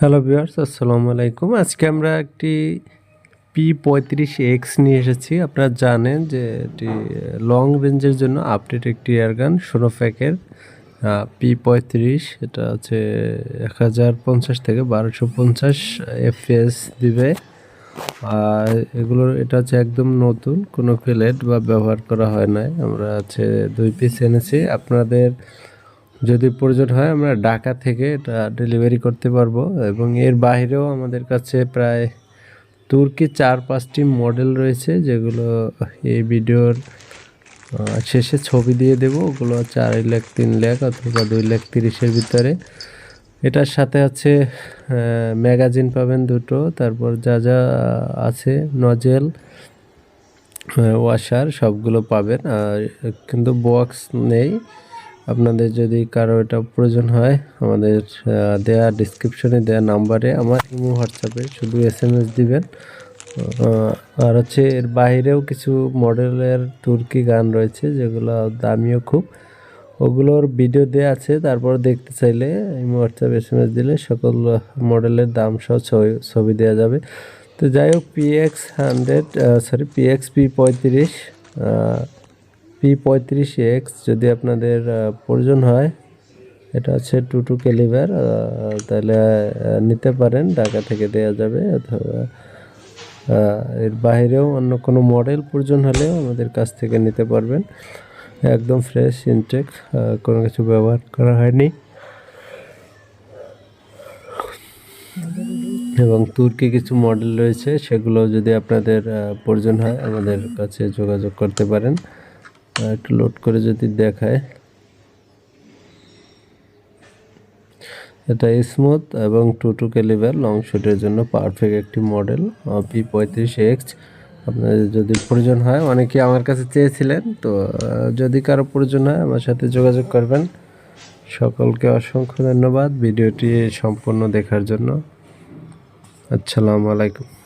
Hello viewers আসসালামু আলাইকুম। আজকে আমরা একটি পি পঁয়ত্রিশ এক্স নিয়ে এসেছি। আপনারা জানেন যে এটি লং রেঞ্জের জন্য আপডেট একটি এয়ারগান সোনোফ্যাকের পি পঁয়ত্রিশ এটা হচ্ছে এক হাজার পঞ্চাশ থেকে বারোশো পঞ্চাশ এফপিএস দিবে। আর এগুলোর এটা হচ্ছে একদম নতুন, কোনো প্লেট বা ব্যবহার করা হয় নাই। আমরা হচ্ছে দুই পিস এনেছি। আপনাদের যদি প্রয়োজন হয়, আমরা ঢাকা থেকে এটা ডেলিভারি করতে পারব। এবং এর বাইরেও আমাদের কাছে প্রায় তুর্কি চার পাঁচটি মডেল রয়েছে, যেগুলো এই ভিডিওর শেষে ছবি দিয়ে দেব। ওগুলো চার লাখ, তিন লাখ অথবা দুই লাখ তিরিশের ভিতরে। এটার সাথে আছে ম্যাগাজিন পাবেন দুটো। তারপর যা যা আছে নজেল ওয়াশার সবগুলো পাবেন। আর কিন্তু বক্স নেই। আপনাদের যদি কারও এটা প্রয়োজন হয়, আমাদের দেয়া ডিসক্রিপশনে দেয়া নাম্বারে আমার ইমো হোয়াটসঅ্যাপে শুধু এস এম এস দিবেন আর হচ্ছে এর বাইরেও কিছু মডেলের তুর্কি গান রয়েছে, যেগুলো দামিও খুব। ওগুলোর ভিডিও দেওয়া আছে, তারপর দেখতে চাইলে imo WhatsApp S M S দিলে সকল মডেলের দাম সহ ছবি ছবি দেওয়া যাবে। তো যাই হোক PX hundred sorry PX P পঁয়ত্রিশ পি পঁয়ত্রিশ এক্স যদি আপনাদের প্রয়োজন হয়, এটা হচ্ছে টু টু ক্যালিভার তাহলে নিতে পারেন, ঢাকা থেকে দেওয়া যাবে, অথবা এর বাইরেও অন্য কোনো মডেল প্রয়োজন হলেও আমাদের কাছ থেকে নিতে পারবেন। একদম ফ্রেশ ইনটেক কোনো কিছু ব্যবহার করা হয়নি। এবং তুর্কি কিছু মডেল রয়েছে সেগুলো যদি আপনাদের প্রয়োজন হয়, আমাদের কাছে যোগাযোগ করতে পারেন। একটু লোড করে যদি দেখায়। এটা স্মুথ এবং টু টু ক্যালিভার লং শুটের জন্য পারফেক্ট একটি মডেল পি পঁয়ত্রিশ এক্স আপনাদের যদি প্রয়োজন হয়, অনেকে আমার কাছে চেয়েছিলেন, তো যদি কারও প্রয়োজন হয়, আমার সাথে যোগাযোগ করবেন। সকলকে অসংখ্য ধন্যবাদ ভিডিওটি সম্পূর্ণ দেখার জন্য। আসসালামু আলাইকুম।